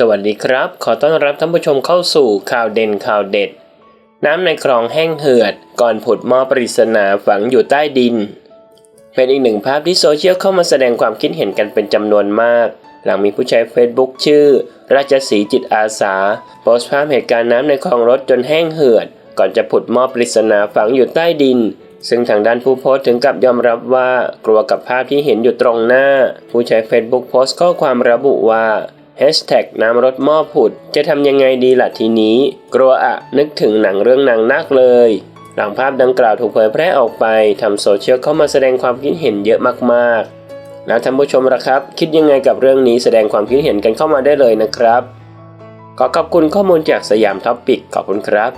สวัสดีครับ ขอต้อนรับท่านผู้ชมเข้าสู่ข่าวเด่นข่าวเด็ด น้ำในคลองแห้งเหือด ก่อนผุดหม้อปริศนาฝังอยู่ใต้ดิน เป็นอีกหนึ่งภาพที่โซเชียลเข้ามาแสดงความคิดเห็นกันเป็นจำนวนมาก หลังมีผู้ใช้ Facebook ชื่อ ราชสีจิตอาสา โพสต์ภาพเหตุการณ์น้ำในคลองรถจนแห้งเหือด ก่อนจะผุดหม้อปริศนาฝังอยู่ใต้ดินซึ่งทางด้านผู้โพสต์ถึงกับยอมรับว่ากลัวกับภาพที่เห็นอยู่ตรงหน้า ผู้ใช้ Facebook โพสต์ข้อความระบุว่า น้ำรถหม้อผุด จะทำยังไงดีล่ะทีนี้ กลัวอะนึกถึงหนังเรื่องนางนักเลย หลังภาพดังกล่าวถูกเผยแพร่ออกไปทำโซเชียลเข้ามาแสดงความคิดเห็นเยอะมากๆ แล้วท่านผู้ชมละครับ คิดยังไงกับเรื่องนี้แสดงความคิดเห็นกันเข้ามาได้เลยนะครับ ขอขอบคุณข้อมูลจากสยามท็อปปิกขอบคุณครับ